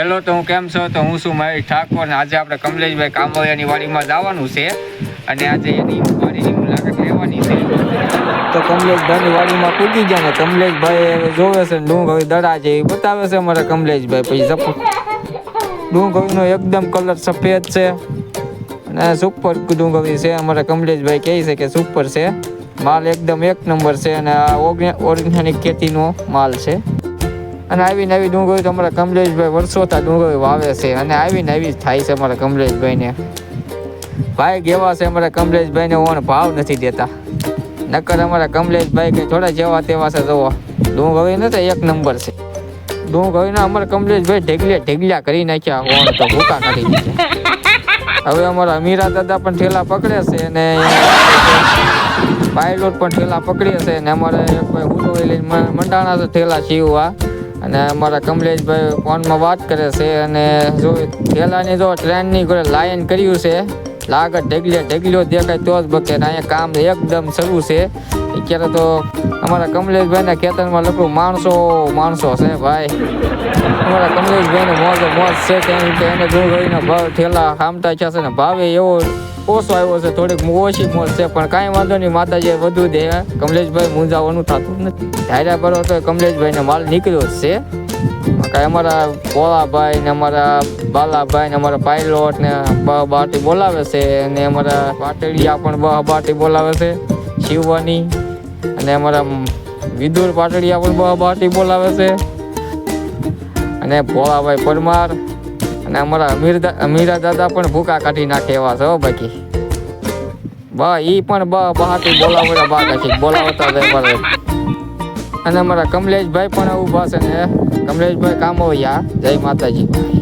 Hello તો હું કેમ છો? તો હું છું મહેશ ઠાકોર અને આજે આપણે કમલેશભાઈ કામોયાની વાડીમાં જવાનું છે. અને આજે એની વાડીની મુલાકાત લેવાની છે. તો કમલેશભાઈની વાડીમાં પૂગી ગયા ને, કમલેશભાઈ જોવે છે ડુંગળી દડા છે, એ બતાવે છે અમારા કમલેશભાઈ પછી સપોર્ટ ડુંગ હવેનો એકદમ કલર સફેદ છે. અને સુપર ડુંગળી છે, અમારા કમલેશભાઈ કહે છે કે સુપર છે. માલ એકદમ એક નંબર છે અને આ ઓર્ગેનિક ખેતીનો માલ છે. અને આવી નવી ડુંગળી તો અમારા કમલેશભાઈ વર્ષોથી ડુંગળી વાવે છે. અને આવી નવી થાય છે અમારા કમલેશભાઈને. ભાઈ કેવા છે અમારા કમલેશભાઈને ઓણ ભાવ નથી દેતા. નકર અમારા કમલેશભાઈ કે થોડા જેવા તેવા છે જોવો ડુંગળી નથી, એક નંબર છે. ડુંગળીના અમારા કમલેશભાઈ ઢેગલ્યા ઢેગલ્યા કરી નાખ્યા ઓણ તો ભૂકા કાઢી દીધા. હવે અમારા અમીરા દાદા પણ ઠેલા પકડે છે અને પાયલોટ પણ ઠેલા પકડીએ છે અને અમારે કોઈ હુડો લઈને મંડાણા છે ઠેલા સીવવા અને અમારા કમલેશભાઈ ફોનમાં વાત કરે છે અને જો થેલાની જો ટ્રેનની લાઈન કર્યું છે લાગત ઢગલે ઢગલ્યો દેખાય તો જ બકે અહીંયા કામ એકદમ શરૂ છે. અત્યારે તો અમારા કમલેશભાઈના ખેતરમાં લગભગ માણસો માણસો છે ભાઈ. અમારા કમલેશભાઈને મોજ મોજ છે કેમ કે એને જોઈને ભાવ ઠેલા હામતા છે ને ભાવે એવો ઓછો આવ્યો છે, થોડીક ઓછી મોજ છે, પણ કાંઈ વાંધો નહીં માતાજી વધુ દે. કમલેશભાઈ મૂંઝાવાનું થતું નથી. ધાર્યા બરો તો કમલેશભાઈને માલ નીકળ્યો જ છે. કાંઈ અમારા ભોળાભાઈ ને અમારા બાલાભાઈ ને અમારા પાયલોટ ને બાટી બોલાવે છે અને અમારા પાટડિયા પણ બાટી બોલાવે છે શિવવાની અને અમારા વિદુર પાટડિયા પણ બાટી બોલાવે છે. અને ભોળાભાઈ પરમાર અને અમારા અમીર અમીરા દાદા પણ ભૂકા કાઢી નાખે એવા છે બાકી. બા ઈ પણ બહાટી બોલાવતા બા કાઢી બોલાવતા અને અમારા કમલેશભાઈ પણ ઊભા છે. ને કમલેશભાઈ કામ કામોયા જય માતાજી.